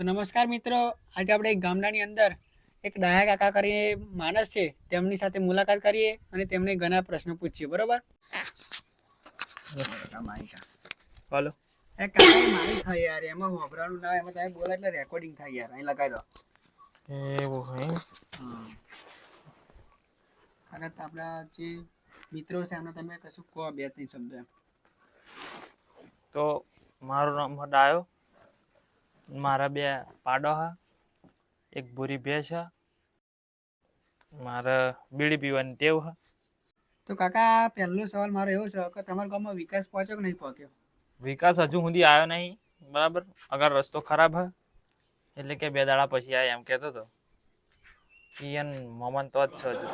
તો નમસ્કાર મિત્રો આજે આપણે એક ગામડાની અંદર એક ડાયા કાકા કરીને માણસ છે તેમની સાથે મુલાકાત કરીએ અને તેમને ઘણા પ્રશ્નો પૂછીએ બરોબર? હાલો. એ કાકા મારી થાય યાર એમાં હોભરાનું ના એમાં તમે બોલા એટલે રેકોર્ડિંગ થાય યાર અહીં લગાવી દો. એવું હોય તો આપણા જે મિત્રો છે એમને તમે કશું કહો બે ત્રણ શબ્દ એમ. તો મારું નામ ડાયો. મારા બે પાડો હા. એક ભૂરી ભેંસ હા. મારે બીડી પીવાની ટેવ હા. તો કાકા પહેલો સવાલ મારો એવો છે કે તમારા ગામમાં વિકાસ પહોંચ્યો કે નહીં પહોંચ્યો? વિકાસ હજુ સુધી આવ્યો નહીં બરાબર? અગર રસ્તો ખરાબ હ એટલે કે બે દાડા પછી આવે એમ કહેતો હતો ઈયન મોમન તો જ છે હજુ.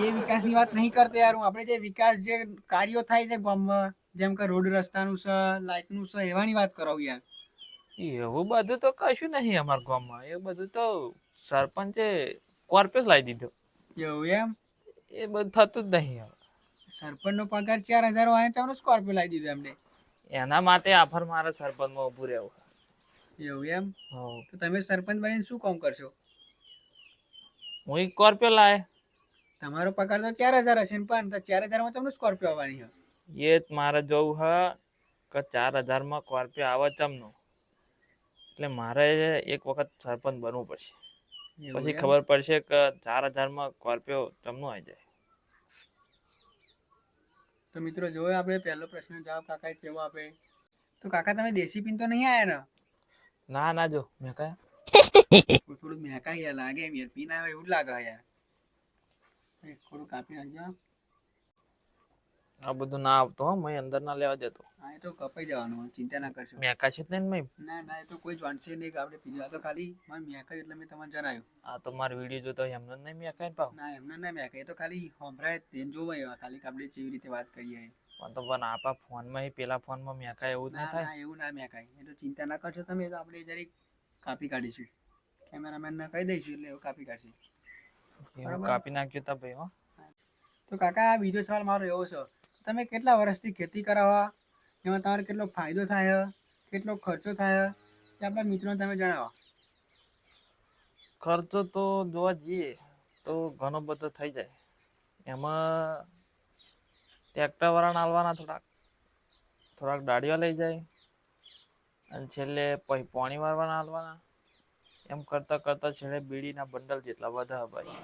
એ વિકાસની વાત નહીં કરતો યાર હું. આપણે જે વિકાસ જે કાર્યો થાય છે ગામમાં જેમ કે રોડ રસ્તાનું છે લાઇટનું છે એવાની વાત કરાવું યાર. એવું બધું તો કશું નહીં અમારા ગામમાં. એ બધું તો સરપંચે કોર્પસ લાવી દીધો. એવું એમ? એ બધું થતું જ નહીં હવે. સરપંચનો પગાર ચાર હજાર હોય તો સ્કોર્પિયો લાવી દીધો એમને. એના માટે આફર મારે સરપંચમાં ઊભું રહેવું. એવું એમ? તો તમે સરપંચ બનીને શું કામ કરશો? હું સ્કોર્પિયો લાય તમારો પગાર તો ચાર હજાર હશે ને પણ તો ચાર હજારમાં તમને સ્કોર્પિયો આવવાની છે એ જ મારે જોવું હ કે ચાર હજારમાં સ્કોર્પિયો આવે ચમનું. એટલે મારે એક વખત સરપંચ બનવું પડશે. પછી ખબર પડશે કે ચાર હજારમાં સ્કોર્પિયો ચમનું આવી જાય. તો મિત્રો જોયો આપણે પહેલો પ્રશ્ન જવાબ કાકાએ કેવો આપે? તો કાકા તમે દેશી પીન તો નહીં આયા ને? ના ના જો મેં કયા થોડું મેં મેકા લાગે યાર પીન આવે એવું લાગે યાર. થોડું કાપી નાખજો આ બધું ના આવતો હો મય અંદર ના લેવા દેતો. હા એ તો કપાઈ જવાનું ચિંતા ના કરશો. મેં છે નહીં મય? ના ના એ તો કોઈ જાણશે નહીં કે આપણે પીધું. તો ખાલી મને મેકાયું એટલે મેં તમને જણાવ્યું. આ તો મારો વિડિયો જોતો એમને નહીં મેં પાવ ના એમને ના મેકાય. એ તો ખાલી હોમરાય તેન જોવાય ખાલી કે આપણે જેવી રીતે વાત કરીએ. પણ તો પણ આપા ફોનમાં પેલા ફોનમાં મેં કાંઈ એવું ના થાય? ના એવું ના મેકાય. એ તો ચિંતા ના કરશો તમે તો આપણે જરીક કાપી કાઢીશું. કેમેરામેન ને કહી દઈશું એટલે એવું કાપી કાઢશે. કાપી નાખજો તા ભાઈ હો. તો કાકા બીજો સવાલ મારો એવો છે. તમે કેટલા વર્ષથી ખેતી કરાવવા એમાં તમારે કેટલો ફાયદો થાય કેટલો ખર્ચો થાય તે આપણા મિત્રોને તમે જણાવો. ખર્ચો તો જોવા જઈએ તો ઘણો બધો થઈ જાય. એમાં ટ્રેક્ટરવાળા નાલવાના થોડાક થોડાક દાડીઓ લઈ જાય. અને છેલ્લે પછી પાણી વાળવાના આલવાના એમ કરતાં કરતાં છેલ્લે બીડીના બંડલ જેટલા બધા ભાઈ